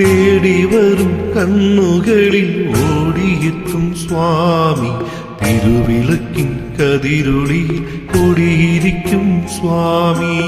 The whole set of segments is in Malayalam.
തേടി വരും കണ്ണുകളിൽ ഓടിയെത്തും സ്വാമി. തിരുവിളക്കിൻ കതിരുളി കൊടിയിരിക്കും സ്വാമി.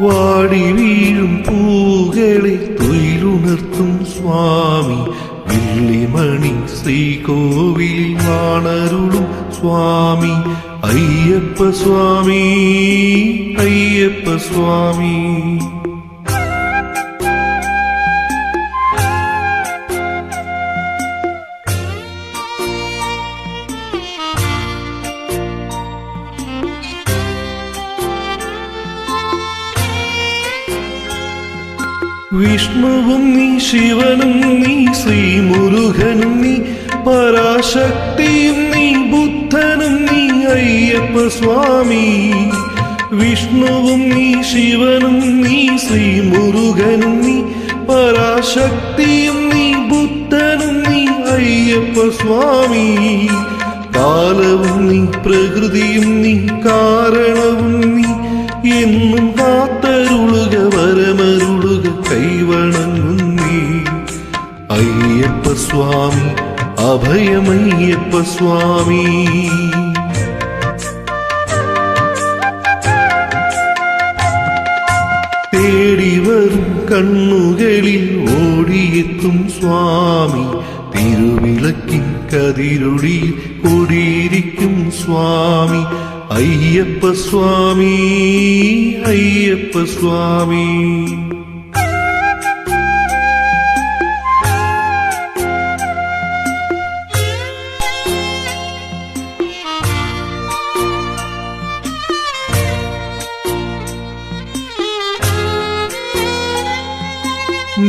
വാടി വീഴും പൂകളെ തൊയിലുണർത്തും സ്വാമി. വെള്ളിമണി ശ്രീകോവിൽ വാണരുളും സ്വാമി. അയ്യപ്പ സ്വാമി അയ്യപ്പ സ്വാമി. വിഷ്ണുവും നീ ശിവനും നീ ശ്രീമുരുകനും നീ പരാശക്തിയും നീ ബുദ്ധനും നീ അയ്യപ്പ സ്വാമി. വിഷ്ണുവും നീ ശിവനും നീ ശ്രീമുരുകനും നീ പരാശക്തിയും നീ ബുദ്ധനും നീ അയ്യപ്പ സ്വാമി. കാലവും നീ പ്രകൃതിയും നീ കാരണവും നീ എന്നും അയ്യപ്പ സ്വാമി അഭയമയ്യപ്പ സ്വാമി തേടി വരും കണ്ണുകളിൽ ഓടിയെത്തും സ്വാമി തിരുവിളക്കിൻ കതിരൊടി കൊടിയിരിക്കും സ്വാമി അയ്യപ്പ സ്വാമി അയ്യപ്പ സ്വാമി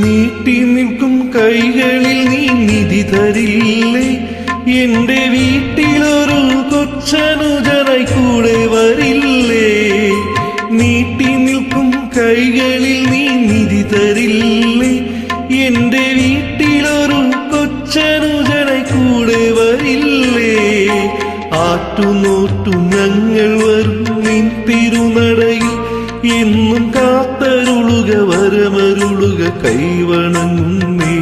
നീട്ടി നിൽക്കും കൈകളിൽ നീ നിധി തരില്ലേ? എന്റെ വീട്ടിലൊരു കൊച്ചനുജനായി കൂടെ വരില്ലേ? നീട്ടി നിൽക്കും കൈകളിൽ നീ നിധി തരില്ലേ? എന്റെ വീട്ടിലൊരു എന്നും കാത്തരുളുക വരമരുളുക കൈവണങ്ങുന്നേ.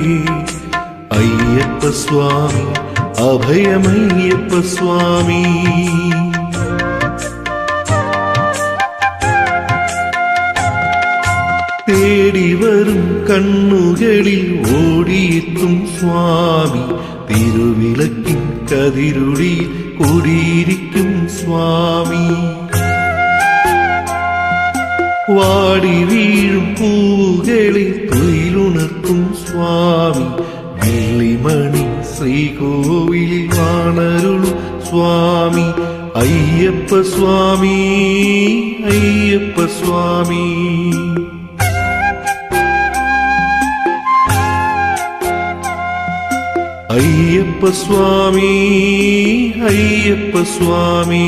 അയ്യപ്പ സ്വാമി അഭയമയ്യപ്പ സ്വാമി തേടി വരും കണ്ണുകളിൽ ഓടിയെത്തും സ്വാമി. തിരുവിളക്കിൻ കതിരുടി കൂടിയിരിക്കും സ്വാമി. വാടി വീഴും പൂവുകളിൽ തൊയിലുണർത്തും സ്വാമി. വെള്ളിമണി ശ്രീകോവിലിൽ വാണരുളും സ്വാമി. അയ്യപ്പ സ്വാമി അയ്യപ്പ സ്വാമി. അയ്യപ്പ സ്വാമി അയ്യപ്പ സ്വാമി.